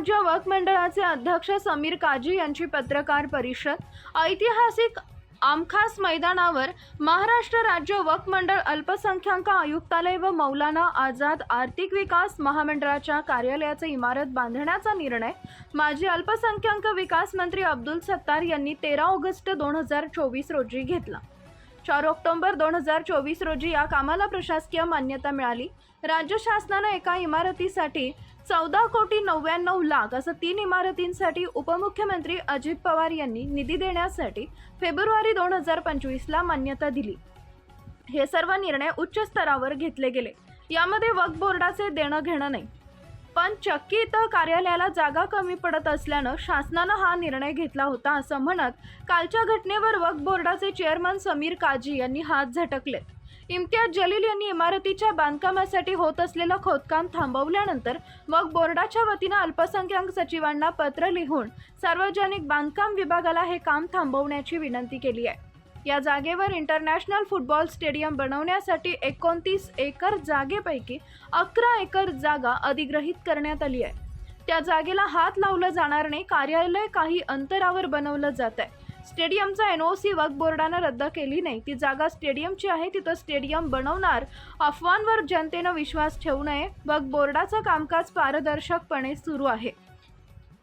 राज्य वक्फ मंडळाचे अध्यक्ष समीर काजी यांची पत्रकार परिषद ऐतिहासिक आमखास मैदानावर महाराष्ट्र राज्य वक्फ मंडळ अल्पसंख्याक आयुक्तालय व मौलाना आझाद आर्थिक विकास महामंडळाच्या कार्यालयाचे इमारत बांधण्याचा निर्णय माजी अल्पसंख्याक विकास मंत्री अब्दुल सत्तार यांनी तेरा ऑगस्ट दोन हजार चोवीस रोजी घेतला. चार ऑक्टोबर दोन हजार चोवीस रोजी या कामाला प्रशासकीय मान्यता मिळाली. राज्य शासनानं एका इमारतीसाठी चौदा कोटी नव्याण्णव लाख असं तीन इमारतींसाठी उपमुख्यमंत्री अजित पवार यांनी निधी देण्यासाठी फेब्रुवारी दोन हजार पंचवीसला मान्यता दिली. हे सर्व निर्णय उच्च स्तरावर घेतले गेले. यामध्ये वक्फ बोर्डाचे देणं घेणं नाही. पण चक्की इथं कार्यालयाला जागा कमी पडत असल्यानं शासनानं हा निर्णय घेतला होता असं म्हणत कालच्या घटनेवर वक्फ बोर्डाचे चेअरमन समीर काजी यांनी हात झटकले इम्तियाज जलील यांनी इमारतीच्या बांधकामासाठी होत असलेलं खोदकाम थांबवल्यानंतर मग बोर्डाच्या वतीनं अल्पसंख्याक सचिवांना पत्र लिहून सार्वजनिक बांधकाम विभागाला हे काम थांबवण्याची विनंती केली आहे. या जागेवर इंटरनॅशनल फुटबॉल स्टेडियम बनवण्यासाठी एकोणतीस एकर जागेपैकी अकरा एकर जागा अधिग्रहित करण्यात आली आहे. त्या जागेला हात लावलं जाणार नाही कार्यालय काही अंतरावर बनवलं जात आहे. स्टेडियमचा एन ओ सी वक्फ बोर्डानं रद्द केली नाही. ती जागा स्टेडियमची आहे तिथं स्टेडियम बनवणार अफवांवर जनतेनं विश्वास ठेवू नये वक्फ बोर्डाचं कामकाज पारदर्शकपणे सुरू आहे.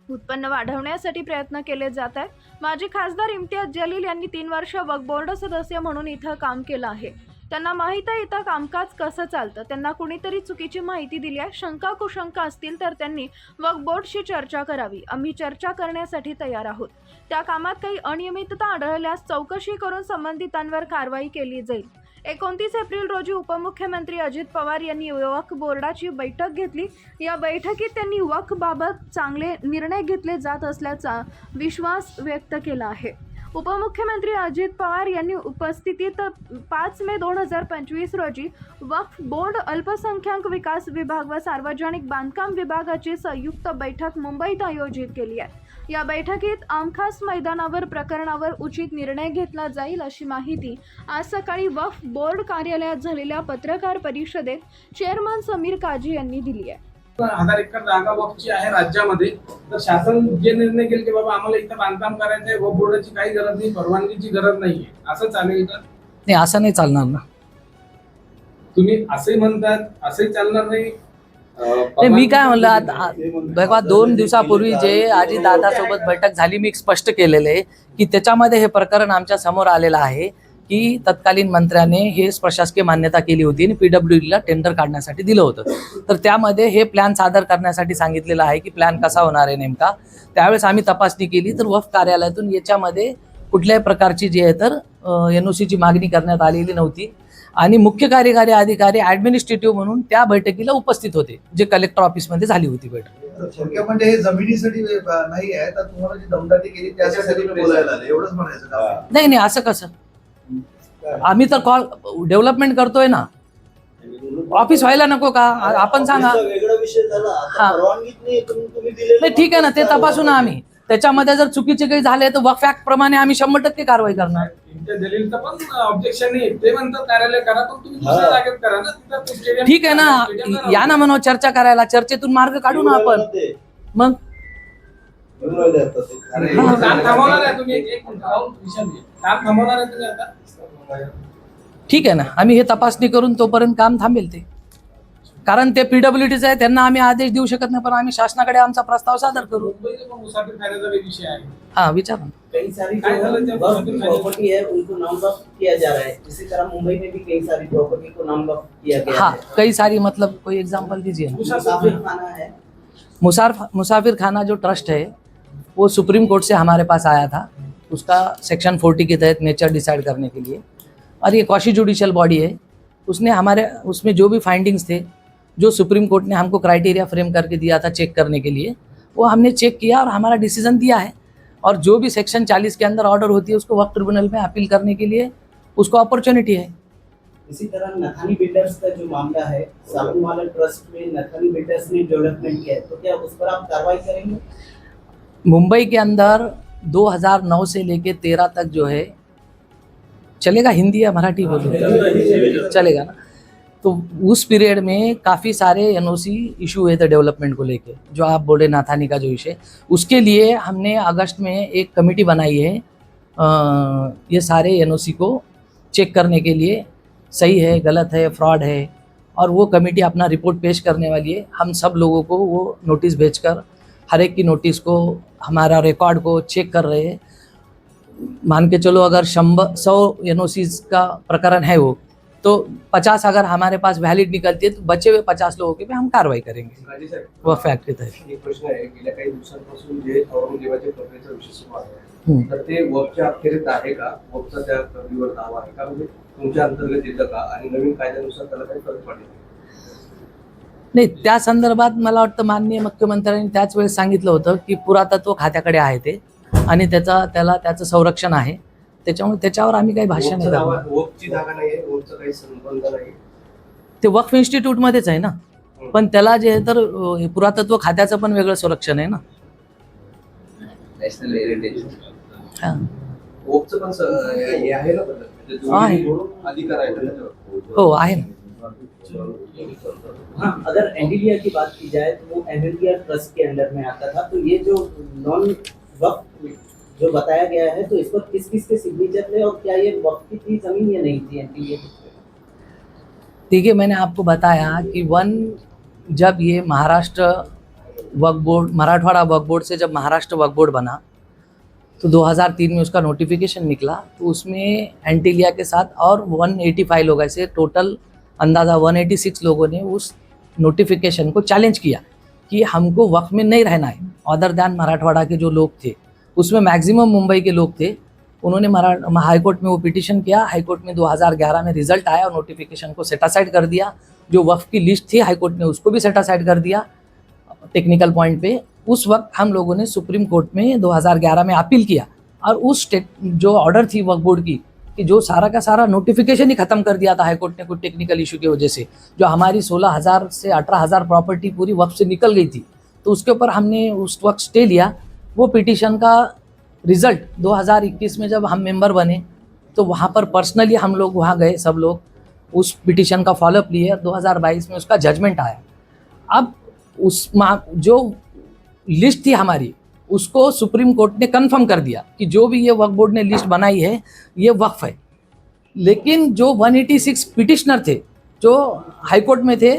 उत्पन्न वाढवण्यासाठी प्रयत्न केले जात आहेत. माजी खासदार इम्तियाज जलील यांनी तीन वर्ष वक्फ बोर्ड सदस्य म्हणून इथं काम केलं आहे. त्यांना माहीत आहे इथं कामकाज कसं चालतं. त्यांना कुणीतरी चुकीची माहिती दिली आहे. शंका कुशंका असतील तर त्यांनी वक्फ बोर्डशी चर्चा करावी. आम्ही चर्चा करण्यासाठी तयार आहोत. त्या कामात काही अनियमितता आढळल्यास चौकशी करून संबंधितांवर कारवाई केली जाईल. एकोणतीस एप्रिल रोजी उपमुख्यमंत्री अजित पवार यांनी वक्फ बोर्डाची बैठक घेतली. या बैठकीत त्यांनी वक्फ बाबत चांगले निर्णय घेतले जात असल्याचा विश्वास व्यक्त केला आहे. उपमुख्यमंत्री अजित पवार यांनी उपस्थितीत पाच मे दोन हजार पंचवीस रोजी वक्फ बोर्ड अल्पसंख्याक विकास विभाग व सार्वजनिक बांधकाम विभागाची संयुक्त बैठक मुंबईत आयोजित केली आहे. या बैठकीत आमखास मैदानावर प्रकरणावर उचित निर्णय घेतला जाईल अशी माहिती आज सकाळी वक्फ बोर्ड कार्यालयात झालेल्या पत्रकार परिषदेत चेअरमन समीर काजी यांनी दिली आहे. हजार एकर जागा वक्फची आहे राज्यामध्ये. तर शासन जे निर्णय घेईल की बाबा आम्हाला इथं बांधकाम करायचं आहे बोर्डाची काही गरज नाही परवानगीची गरज नाहीये. असं चालेल का? नाही असं नाही चालणार ना. तुम्ही असंही म्हणतात असंही चालणार नाही. नाही मी काय म्हणलं बघा दोन दिवसापूर्वी जे आजी दादासोबत बैठक झाली मी स्पष्ट केलेलं आहे की त्याच्यामध्ये हे प्रकरण आमच्यासमोर आलेलं आहे. की तत्कालीन मंत्र्याने हे प्रशासकीय मान्यता केली होती आणि पीडब्ल्यूडीला टेंडर काढण्यासाठी दिलं होतं. तर त्यामध्ये हे प्लॅन सादर करण्यासाठी सांगितलेलं आहे की प्लॅन कसा होणार आहे नेमका. त्यावेळेस आम्ही तपासणी केली तर वफ कार्यालयातून याच्यामध्ये कुठल्याही प्रकारची जी आहे तर एन ओ सीची मागणी करण्यात आलेली नव्हती. आणि मुख्य कार्यकारी अधिकारी ऍडमिनिस्ट्रेटिव्ह म्हणून त्या बैठकीला उपस्थित होते जे कलेक्टर ऑफिसमध्ये झाली होती बैठक. म्हणजे हे जमिनीसाठी नाही आहे तर तुम्हाला जी दमदाटी केली त्याच्यासाठी मी बोलायला आले एवढंच म्हणायचं का? नाही नाही असं कसं? आम्ही तर कॉल डेव्हलपमेंट करतोय ना. ऑफिस व्हायला नको का? आपण सांगा. हा. नाही ठीक आहे ना ते तपासू ना आम्ही. त्याच्यामध्ये जर चुकीचे काही झाले तर वक्फ ऍक्ट प्रमाणे आम्ही शंभर टक्के कारवाई करणार. हा. ठीक आहे ना. या ना म्हणून चर्चा करायला चर्चेतून मार्ग काढू ना आपण. ते. मग? ठीक आहे ना. आम्ही हे तपासणी करून तोपर्यंत काम थांबेल ते. कारण ते पीडब्ल्यूडीचं आहे त्यांना आम्ही आदेश देऊ शकत नाही पण आम्ही शासनाकडे आमचा प्रस्ताव सादर करू. हा विचार कई सारी प्रॉपर्टी है उनको नाम वक्त किया जा रहा है. इसी तरह मुंबई में भी कई सारी प्रॉपर्टी को नाम वक्त किया गया हाँ है। कई सारी मतलब कोई एग्जांपल दीजिए मुसाफिर खाना है। मुसार मुसाफिर खाना जो ट्रस्ट है वो सुप्रीम कोर्ट से हमारे पास आया था, उसका सेक्शन 40 के तहत नेचर डिसाइड करने के लिए। और ये कौशी जुडिशल बॉडी है, उसने हमारे, उसमें जो भी फाइंडिंग्स थे, जो सुप्रीम कोर्ट ने हमको क्राइटेरिया फ्रेम करके दिया था चेक करने के लिए, वो हमने चेक किया और हमारा डिसीज़न दिया है। और जो भी सेक्शन 40 के अंदर ऑर्डर होती है, उसको वक्त ट्रिब्यूनल में अपील करने के लिए उसको अपॉर्चुनिटी है। इसी तरह नथानी बिल्डर्स का जो मामला है, साबूवाला ट्रस्ट में नथानी बिल्डर्स ने डेवलपमेंट किया है तो क्या उस पर आप कार्रवाई करेंगे? मुंबई के अंदर 2009 से लेके 13 तक जो है चलेगा हिंदी या मराठी बोलो? चलेगा। ना? तो उस पीरियड में काफ़ी सारे एनओसी इशू हुए थे डेवलपमेंट को लेके जो आप बोले नाथानी का जो विषय। उसके लिए हमने अगस्त में एक कमेटी बनाई है अ, ये सारे एनओसी को चेक करने के लिए। सही है गलत है फ्रॉड है और वो कमेटी अपना रिपोर्ट पेश करने वाली है। हम सब लोगों को वो नोटिस भेजकर हर एक की नोटिस को हमारा रिकॉर्ड को चेक कर रहे हैं। मान के चलो अगर शंबर सौ एन का प्रकरण है वो तो पचास अगर हमारे पास वैलिड निकलती है तो बचे हुए पचास लोगों के पे हम कार्रवाई करेंगे। राजे साहेब वो फॅक्ट के तहत। एक प्रश्न आहे गेल्या काही दिवसांपासून जे औरंगजेबाच्या प्रक्रियेचा विषय सुरू आहे हम्म. तर ते वकच्या अखेरीत आहे का? वकचा त्या प्रक्रियेवर दावा आहे का? म्हणजे तुमच्या अंतर्गत येतं का? आणि नवीन कायद्यानुसार त्याला काही फरक पडेल नाही त्या संदर्भात मला वाटतं माननीय मुख्यमंत्र्यांनी त्याच वेळेस सांगितलं होतं की पुरातत्व खात्याकडे आहे ते आणि त्याचा त्याला त्याचं संरक्षण आहे. त्याच्यामुळे त्याच्यावर आम्ही काही भाष्य नाही दावा करणार. वकची जागा नाहीये वकचा काही संबंध नाही ते वक्फ इन्स्टिट्यूटमध्येच आहे ना? पण त्याला जे आहे तर पुरातत्व खात्याचं पण वेगळं संरक्षण आहे ना? नॅशनल हेरिटेज हा. हे आहे ना. हो, अगर एनडीडीआर की बात की जाए तो वो एनडीडीआर ट्रस्ट के अंडर में आता था। तो ये जो नॉन वक्त जो बताया गया है तो इस पर किस किस के सिग्नेचर थे और क्या ये वक्त की थी ज़मीन या नहीं थी एनडीडीआर देखिए, मैंने आपको बताया कि वन जब ये महाराष्ट्र वक्फ बोर्ड मराठवाड़ा वक्फ बोर्ड से जब महाराष्ट्र वक्फ बोर्ड बना तो 2003 में उसका नोटिफिकेशन निकला। तो उसमें एंटीलिया के साथ और 185 लोग ऐसे टोटल अंदाज़ा 186 लोगों ने उस नोटिफिकेशन को चैलेंज किया कि हमको वक्फ में नहीं रहना है। अदर दैन मराठवाड़ा के जो लोग थे, उसमें मैक्सिमम मुंबई के लोग थे, उन्होंने मरा हाईकोर्ट में वो पिटिशन किया। हाई कोर्ट में 2011 में रिज़ल्ट आया और नोटिफिकेशन को सेटासाइड कर दिया। जो वक्फ की लिस्ट थी हाईकोर्ट ने उसको भी सेटासाइड कर दिया। टेक्निकल पॉइंट पे उस वक्त हम लोगों ने सुप्रीम कोर्ट में 2011 में अपील किया। और उस जो ऑर्डर थी वक्फ बोर्ड की कि जो सारा का सारा नोटिफिकेशन ही खत्म कर दिया था हाईकोर्ट ने कुछ टेक्निकल इशू की वजह से, जो हमारी सोलह हज़ार से अठारह हज़ार प्रॉपर्टी पूरी वक्त से निकल गई थी तो उसके ऊपर हमने उस वक्त स्टे लिया। वो पिटीशन का रिज़ल्ट 2021 में जब हम मेंबर बने तो वहाँ पर पर्सनली हम लोग वहाँ गए, सब लोग उस पिटीशन का फॉलोअप लिए। 2022 में उसका जजमेंट आया। अब उस जो लिस्ट थी हमारी उसको सुप्रीम कोर्ट ने कंफर्म कर दिया कि जो भी ये वक्फ बोर्ड ने लिस्ट बनाई है, ये वक्फ है। लेकिन जो 186 पिटिशनर थे, जो हाई कोर्ट में थे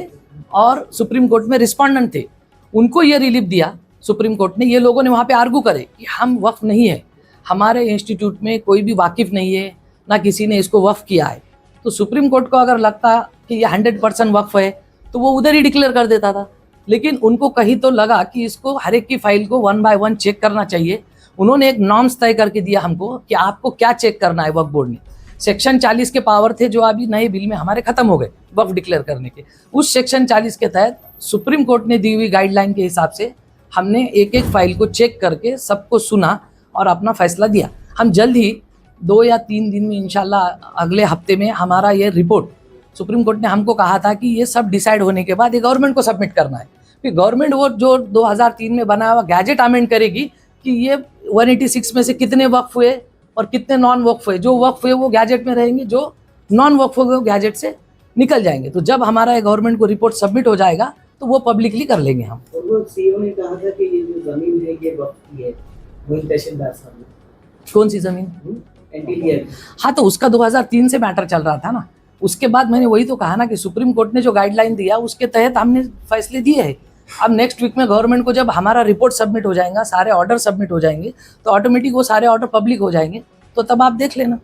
और सुप्रीम कोर्ट में रिस्पॉन्डेंट थे, उनको ये रिलीफ दिया। सुप्रीम कोर्ट ने ये लोगों ने वहाँ पे आर्गू करे कि हम वक्फ नहीं है। हमारे इंस्टीट्यूट में कोई भी वाकिफ नहीं है, ना किसी ने इसको वक्फ किया है। तो सुप्रीम कोर्ट को अगर लगता कि ये हंड्रेड परसेंट वक्फ है तो वो उधर ही डिक्लेयर कर देता था। लेकिन उनको कहीं तो लगा कि इसको हर एक की फ़ाइल को वन बाय वन चेक करना चाहिए। उन्होंने एक नॉर्म्स तय करके दिया हमको कि आपको क्या चेक करना है वक्फ बोर्ड ने सेक्शन 40 के पावर थे जो अभी नए बिल में हमारे खत्म हो गए वक्फ डिक्लेयर करने के। उस सेक्शन 40 के तहत सुप्रीम कोर्ट ने दी हुई गाइडलाइन के हिसाब से हमने एक एक फ़ाइल को चेक करके सबको सुना और अपना फैसला दिया। हम जल्द ही दो या तीन दिन में इनशाला अगले हफ़्ते में हमारा ये रिपोर्ट सुप्रीम कोर्ट ने हमको कहा था कि ये सब डिसाइड होने के बाद ये गवर्नमेंट को सबमिट करना है। फिर गवर्नमेंट वो जो 2003 में बनाया हुआ गैजेट अमेंड करेगी कि ये 186 में से कितने वक्फ हुए और कितने नॉन वक्फ हुए। जो वक्फ हुए वो गैजेट में रहेंगे जो नॉन वक्फ हुए वो गैजेट से निकल जाएँगे। तो जब हमारा ये गवर्नमेंट को रिपोर्ट सबमिट हो जाएगा तो वो पब्लिकली कर लेंगे हम। सीईओ ने कहा था कि ये जो ज़मीन है ये वक्त की है वही तहसीलदार साहब ने। कौन सी ज़मीन? हाँ तो उसका 2003 से मैटर चल रहा था ना। उसके बाद मैंने वही तो कहा ना कि सुप्रीम कोर्ट ने जो गाइडलाइन दिया उसके तहत हमने फैसले दिए हैं। अब नेक्स्ट वीक में गवर्नमेंट को जब हमारा रिपोर्ट सबमिट हो जाएगा सारे ऑर्डर सबमिट हो जाएंगे तो ऑटोमेटिक वो सारे ऑर्डर पब्लिक हो जाएंगे तो तब आप देख लेना।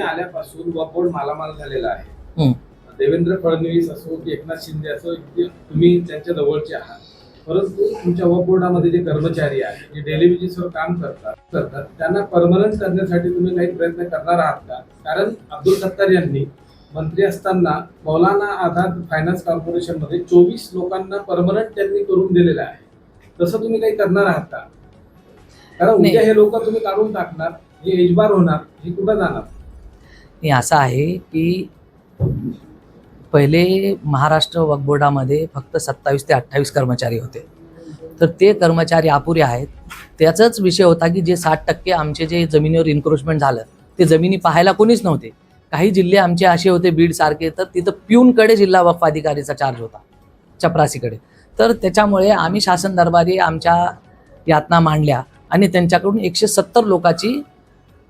आल्यापासून वक्फ बोर्ड मालामाल झालेला आहे. हम्म. देवेंद्र फडणवीस असो की एकनाथ शिंदे असो तुम्ही त्यांच्या जवळचे आहात. परंतु तुमच्या बोर्डामध्ये जे कर्मचारी आहेत जे डेली बेसिसवर काम करतात करतात त्यांना परमनंट करण्यासाठी तुम्ही काही प्रयत्न करणार आहात का? कारण अब्दुल सत्तार यांनी मंत्री असताना मौलाना आझाद फायनान्स कॉर्पोरेशनमध्ये चोवीस लोकांना परमनंट त्यांनी करून दिलेलं आहे. तसं तुम्ही काही करणार आहात का? कारण उद्या नाही. हे लोक तुम्ही काढून टाकणार हे एजबार होणार हे कुठं जाणार? हे असं आहे की पहिले महाराष्ट्र वक्फ बोर्डामध्ये फक्त सत्तावीस ते अठ्ठावीस कर्मचारी होते. तर ते कर्मचारी अपुरे आहेत. त्याचाच विषय होता की जे साठ टक्के आमचे जे जमिनीवर इन्क्रोचमेंट झालं ते जमिनी पाहायला कोणीच नव्हते. काही जिल्हे आमचे असे होते बीडसारखे तर तिथं पिऊनकडे जिल्हा वक्फ अधिकारीचा चार्ज होता चपरासीकडे. तर त्याच्यामुळे आम्ही शासन दरबारी आमच्या यातना मांडल्या आणि त्यांच्याकडून एकशे सत्तर लोकांची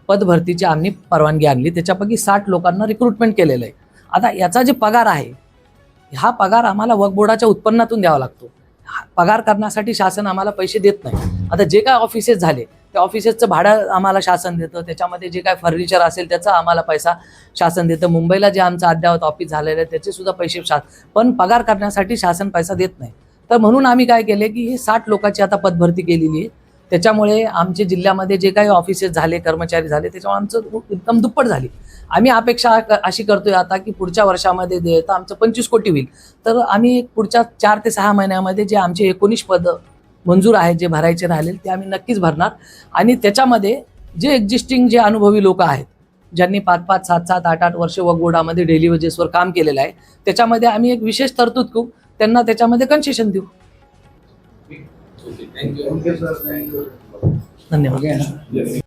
पदभरतीची आम्ही परवानगी आणली. त्याच्यापैकी साठ लोकांना रिक्रुटमेंट केलेलं आहे. आता याचा जे पगार आहे हा पगार आम्हाला वकबोर्डाच्या उत्पन्नातून द्यावा लागतो. हा पगार करण्यासाठी शासन आम्हाला पैसे देत नाही. आता जे काय ऑफिसेस झाले त्या ऑफिसेसचं भाडं आम्हाला शासन देतं. त्याच्यामध्ये जे काय फर्निचर असेल त्याचा आम्हाला पैसा शासन देतं. मुंबईला जे आमचं अद्ययावत ऑफिस झालेलं आहे त्याचे सुद्धा पैसे शा पण पगार करण्यासाठी शासन पैसा देत नाही. तर म्हणून आम्ही काय केले की हे साठ लोकांची आता पदभरती केलेली आहे. त्याच्यामुळे आमच्या जिल्ह्यामध्ये जे काही ऑफिसेस झाले कर्मचारी झाले त्याच्यामुळे आमचं इन्कम दुप्पट झाली. आम्ही अपेक्षा क- अशी करतोय आता की पुढच्या वर्षामध्ये जे तर आमचं पंचवीस कोटी होईल. तर आम्ही पुढच्या चार ते सहा महिन्यामध्ये जे आमचे एकोणीस पद मंजूर आहेत जे भरायचे राहिले ते आम्ही नक्कीच भरणार. आणि त्याच्यामध्ये जे एक्झिस्टिंग जे अनुभवी लोक आहेत ज्यांनी पाच पाच सात सात आठ आठ वर्ष वगवोडामध्ये डेली वेजेसवर काम केलेलं आहे त्याच्यामध्ये आम्ही एक विशेष तरतूद करू. त्यांना त्याच्यामध्ये कन्सेशन देऊ. Okay thank you okay sir thank you धन्यवाद.